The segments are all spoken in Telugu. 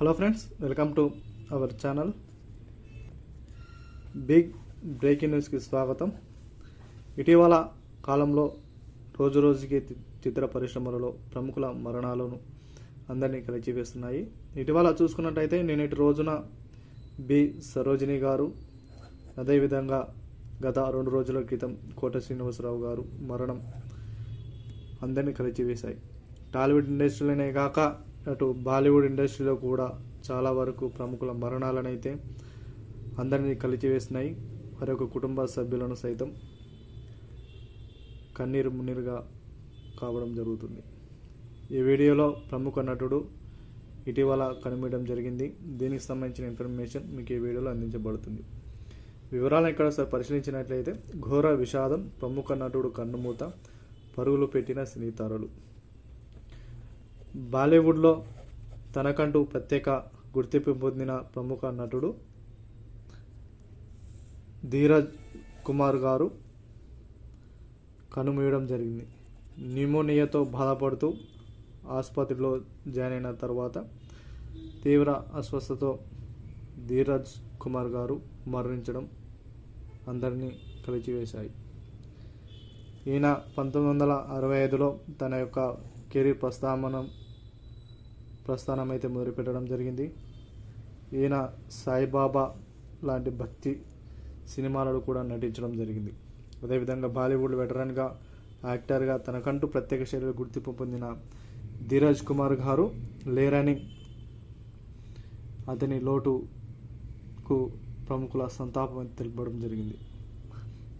Hello friends welcome to our channel. Big breaking న్యూస్కి స్వాగతం. ఇటీవల కాలంలో రోజు రోజుకి చిత్ర పరిశ్రమలలో ప్రముఖుల మరణాలను అందరినీ కలిచివేస్తున్నాయి. ఇటీవల చూసుకున్నట్టయితే నేటి రోజున బి. సరోజిని గారు అదేవిధంగా గత రెండు రోజుల క్రితం కోట శ్రీనివాసరావు గారు మరణం అందరినీ కలిచివేశాయి. టాలీవుడ్ ఇండస్ట్రీలోనే కాక అటు బాలీవుడ్ ఇండస్ట్రీలో కూడా చాలా వరకు ప్రముఖుల మరణాలనైతే అందరినీ కలిచివేసినాయి. వారి యొక్క కుటుంబ సభ్యులను సైతం కన్నీరు మున్నీరుగా కావడం జరుగుతుంది. ఈ వీడియోలో ప్రముఖ నటుడు ఇటీవల కనుమీయడం జరిగింది. దీనికి సంబంధించిన ఇన్ఫర్మేషన్ మీకు ఈ వీడియోలో అందించబడుతుంది. వివరాలను ఇక్కడ సార్ పరిశీలించినట్లయితే ఘోర విషాదం ప్రముఖ నటుడు కన్నుమూత పరుగులు పెట్టిన సినీతారులు. బాలీవుడ్లో తనకంటూ ప్రత్యేక గుర్తింపు పొందిన ప్రముఖ నటుడు ధీరజ్ కుమార్ గారు కనుమూయడం జరిగింది. న్యూమోనియాతో బాధపడుతూ ఆసుపత్రిలో జాయిన్ అయిన తర్వాత తీవ్ర అస్వస్థతో ధీరజ్ కుమార్ గారు మరణించడం అందరినీ కలిచివేశాయి. ఈయన పంతొమ్మిది వందల అరవై ఐదులో తన యొక్క కెరీర్ ప్రస్థానం ప్రస్థానం అయితే మొదలుపెట్టడం జరిగింది. ఈయన సాయిబాబా లాంటి భక్తి సినిమాలలో కూడా నటించడం జరిగింది. అదేవిధంగా బాలీవుడ్ వెటరన్గా యాక్టర్గా తనకంటూ ప్రత్యేక శైలిలో గుర్తింపు పొందిన ధీరజ్ కుమార్ గారు లేరని అతని లోటుకు ప్రముఖుల సంతాపం తెలపడం జరిగింది.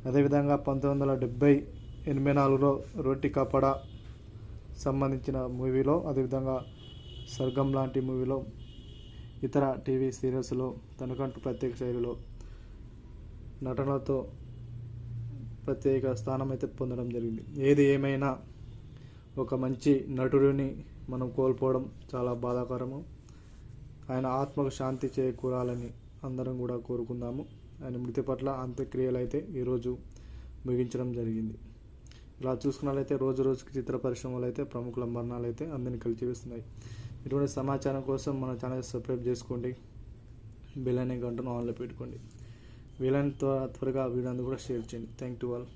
అదేవిధంగా పంతొమ్మిది వందల డెబ్బై ఎనభై నాలుగులో రొట్టి కపడా సంబంధించిన మూవీలో అదేవిధంగా స్వర్గం లాంటి మూవీలో ఇతర టీవీ సీరియల్స్లో తనకంటూ ప్రత్యేక శైలిలో నటనతో ప్రత్యేక స్థానం అయితే పొందడం జరిగింది. ఏది ఏమైనా ఒక మంచి నటుడిని మనం కోల్పోవడం చాలా బాధాకరము. ఆయన ఆత్మకు శాంతి చేకూరాలని అందరం కూడా కోరుకుందాము. ఆయన మృతి పట్ల అంత్యక్రియలు అయితే ఈరోజు ముగించడం జరిగింది. ఇలా చూసుకున్నట్లయితే రోజు రోజుకి చిత్ర పరిశ్రమలు అయితే ప్రముఖుల మరణాలు అయితే అందరినీ కలిచివేస్తున్నాయి. ఇటువంటి సమాచారం కోసం మన ఛానల్ సబ్స్క్రైబ్ చేసుకోండి. బెల్ అనే గంటను ఆన్లో పెట్టుకోండి. వీలైనంత త్వరగా వీడియో కూడా షేర్ చేయండి. Thank to all.